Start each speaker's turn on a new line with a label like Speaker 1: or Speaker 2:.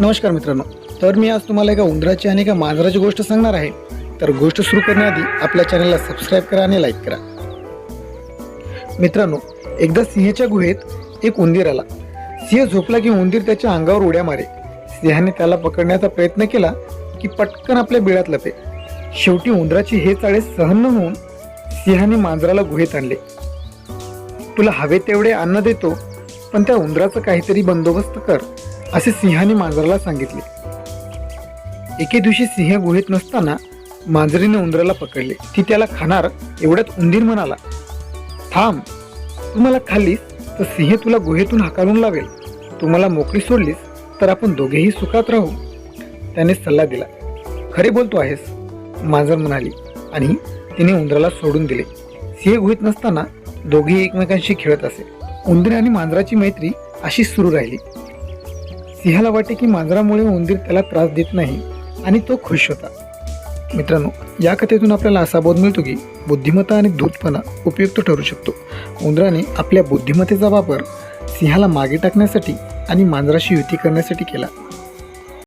Speaker 1: नमस्कार मित्रांनो. तर मी आज तुम्हाला एका उंदराची आणि एका मांजराची गोष्ट सांगणार आहे. तर गोष्ट सुरू करण्याआधी आपल्या चॅनलला सबस्क्राईब करा आणि लाईक करा. मित्रांनो एकदा सिंहाच्या गुहेत एक उंदीर आला. सिंह झोपला की उंदीर त्याच्या अंगावर उड्या मारे. सिंहाने त्याला पकडण्याचा प्रयत्न केला की पटकन आपल्या बिळात लपे. शेवटी उंदराची हे चाळे सहन न होऊन सिंहाने मांजराला गुहेत आणले. तुला हवे तेवढे अन्न देतो पण त्या उंदराचा काहीतरी बंदोबस्त कर असे सिंहाने मांजराला सांगितले. एके दिवशी सिंह गुहेत नसताना मांजरीने उंदराला पकडले. ती त्याला खाणार एवढ्यात उंदीर म्हणाला थांब तू मला खाल्लीस तर सिंह तुला गुहेतून हाकालून लावेल. तू मला मोकळी सोडलीस तर आपण दोघेही सुखात राहू. त्याने सल्ला दिला खरे बोलतो आहेस मांजर म्हणाली आणि तिने उंदराला सोडून दिले. सिंह गुहेत नसताना दोघेही एकमेकांशी खेळत असे. उंदीर आणि मांजराची मैत्री अशी सुरू राहिली. सिंहाला वाटे की मांजरामुळे उंदीर त्याला त्रास देत नाही आणि तो खुश होता. मित्रांनो या कथेतून आपल्याला असा बोध मिळतो की बुद्धिमत्ता आणि धूतपणा उपयुक्त ठरू शकतो. उंदराने आपल्या बुद्धिमत्तेचा वापर सिंहाला मागे टाकण्यासाठी आणि मांजराशी युती करण्यासाठी केला.